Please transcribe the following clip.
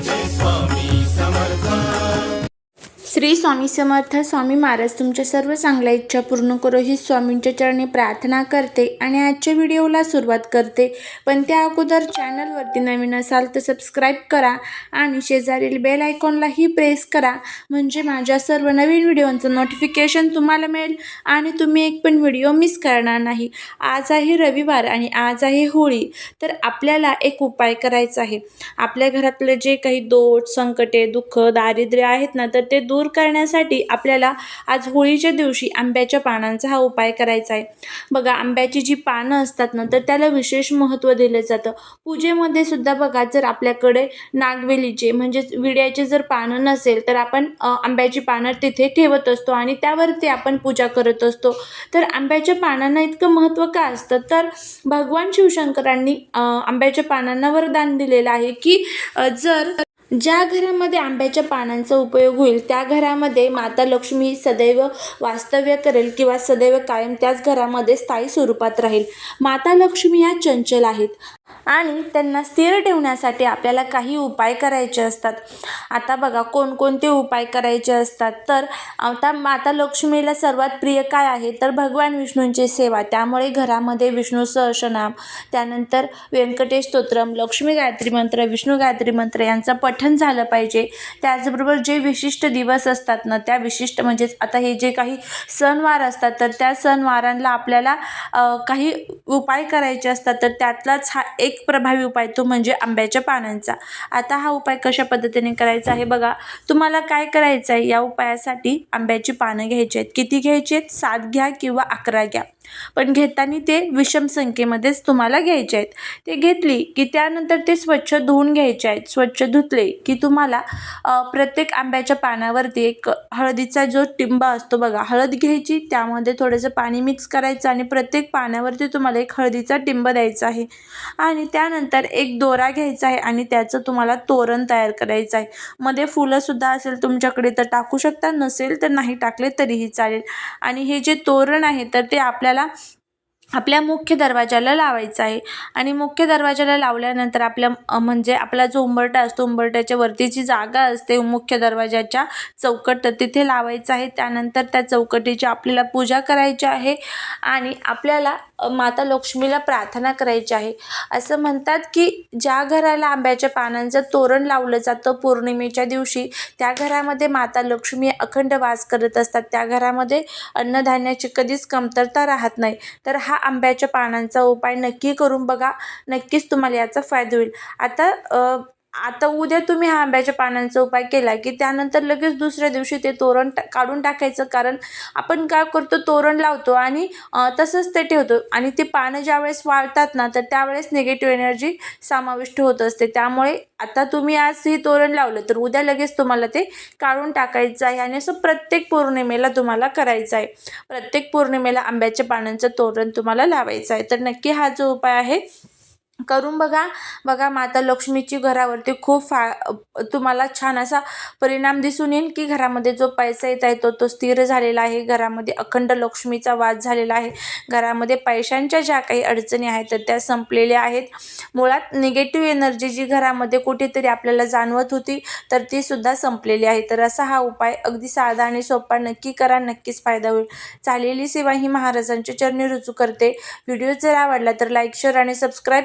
this one. Shri Swami Samarth Swami Maharaj तुमच्या सर्व चांगल्या इच्छा पूर्ण करो ही स्वामींच्या चरणी प्रार्थना करते आणि आजच्या व्हिडिओला सुरुवात करते. पण त्या अगोदर चॅनलवरती नवीन असाल तर सबस्क्राईब करा आणि शेजारील बेल आयकॉनलाही प्रेस करा. म्हणजे माझ्या सर्व नवीन व्हिडिओंचं नोटिफिकेशन तुम्हाला मिळेल आणि तुम्ही एक पण व्हिडिओ मिस करणार नाही. आज आहे रविवार आणि आज आहे होळी. तर आपल्याला एक उपाय करायचा आहे. आपल्या घरातलं जे काही दोष संकटे दुःख दारिद्र्य आहेत ना तर ते दूर दूर करण्यासाठी आपल्याला आज होळीच्या दिवशी आंब्याच्या पानांचा हा उपाय करायचा आहे. बघा आंब्याची जी पानं असतात ना तर त्याला विशेष महत्त्व दिलं जातं. पूजेमध्ये सुद्धा बघा जर आपल्याकडे नागवेलीचे म्हणजेच विड्याचे जर पानं नसेल तर आपण आंब्याची पानं तिथे ठेवत असतो आणि त्यावरती आपण पूजा करत असतो. तर आंब्याच्या पानांना इतकं महत्त्व का असतं? तर भगवान शिवशंकरांनी आंब्याच्या पानांना वरदान दिलेलं आहे की जर ज्या घरामध्ये आंब्याच्या पानांचा उपयोग होईल त्या घरामध्ये माता लक्ष्मी सदैव वास्तव्य करेल किंवा सदैव कायम त्याच घरामध्ये स्थायी स्वरूपात राहील. माता लक्ष्मी या चंचल आहेत. आणि त्यांना स्थिर ठेवण्यासाठी आपल्याला काही उपाय करायचे असतात. आता बघा कोणकोणते उपाय करायचे असतात? तर आता माता लक्ष्मीला सर्वात प्रिय काय आहे? तर भगवान विष्णूंची सेवा. त्यामुळे घरामध्ये विष्णू सहस्रनाम त्यानंतर व्यंकटेश स्तोत्रम लक्ष्मी गायत्री मंत्र विष्णू गायत्री मंत्र यांचं पठण झालं पाहिजे. त्याचबरोबर जे विशिष्ट दिवस असतात ना त्या विशिष्ट म्हणजेच आता हे जे काही सणवार असतात तर त्या सणवारांना आपल्याला काही उपाय करायचे असतात. तर त्यातलाच हा एक प्रभावी उपाय तो म्हणजे आंब्याच्या पानांचा. आता हा उपाय कशा पद्धतीने करायचा आहे बघा. तुम्हाला काय करायचं आहे? या उपायासाठी आंब्याची पानं घ्यायची आहेत. किती घ्यायची आहेत? सात घ्या किंवा अकरा घ्या. पण घेताना ते विषम संख्येमध्येच तुम्हाला घ्यायचे आहेत. ते घेतली की त्यानंतर ते स्वच्छ धुवून घ्यायचे आहेत. स्वच्छ धुतले की तुम्हाला प्रत्येक आंब्याच्या पानावरती एक हळदीचा जो टिंब असतो बघा. हळद घ्यायची त्यामध्ये थोडंसं पाणी मिक्स करायचं आणि प्रत्येक पानावरती तुम्हाला एक हळदीचा टिंब द्यायचा आहे. आणि त्यानंतर एक दोरा घ्यायचा आहे आणि त्याचं तुम्हाला तोरण तयार करायचं आहे. मध्ये फुलंसुद्धा असेल तुमच्याकडे तर टाकू शकता नसेल तर नाही टाकले तरीही चालेल. आणि हे जे तोरण आहे तर ते आपल्याला आपल्या मुख्य दरवाजाला लावायचं आहे. आणि मुख्य दरवाजाला लावल्यानंतर आपल्या म्हणजे आपला जो उंबरटा असतो उंबरट्याच्या वरती जी जागा असते मुख्य दरवाजाच्या चौकट तर तिथे लावायचं आहे. त्यानंतर त्या चौकटीची आपल्याला पूजा करायची आहे. आणि आपल्याला माता लक्ष्मीला प्रार्थना करायची आहे. असं म्हणतात की ज्या घराला आंब्याच्या पानांचं तोरण लावलं जातं पौर्णिमेच्या दिवशी त्या घरामध्ये माता लक्ष्मी अखंड वास करत असतात. त्या घरामध्ये अन्नधान्याची कधीच कमतरता राहत नाही. तर हा आंब्याच्या पानांचा उपाय नक्की करून बघा. नक्कीच तुम्हाला याचा फायदा होईल. आता आता उद्या तुम्ही हा आंब्याच्या पानांचा उपाय केला की त्यानंतर लगेच दुसऱ्या दिवशी ते तोरण टा काढून टाकायचं. कारण आपण काय करतो तोरण लावतो आणि तसंच ते ठेवतो. आणि ते पानं ज्यावेळेस वाळतात ना तर त्यावेळेस निगेटिव्ह एनर्जी समाविष्ट होत असते. त्यामुळे आता तुम्ही आज हे तोरण लावलं तर उद्या लगेच तुम्हाला ते काढून टाकायचं आहे. आणि असं प्रत्येक पौर्णिमेला तुम्हाला करायचं आहे. प्रत्येक पौर्णिमेला आंब्याच्या पानांचं तोरण तुम्हाला लावायचं आहे. तर नक्की हा जो उपाय आहे करून बघा. बघा माता लक्ष्मीची घरावरती खूप फा तुम्हाला छान असा परिणाम दिसून येईल की घरामध्ये जो पैसा येत आहे तो तो स्थिर झालेला आहे. घरामध्ये अखंड लक्ष्मीचा वास झालेला आहे. घरामध्ये पैशांच्या ज्या काही अडचणी आहेत तर त्या संपलेल्या आहेत. मुळात निगेटिव्ह एनर्जी जी घरामध्ये कुठेतरी आपल्याला जाणवत होती तर ती सुद्धा संपलेली आहे. तर असा हा उपाय अगदी साधा आणि सोपा नक्की करा. नक्कीच फायदा होईल. चालेली सेवा ही महाराजांच्या चरणी रुजू करते. व्हिडिओ जर आवडला तर लाईक शेअर आणि सबस्क्राईब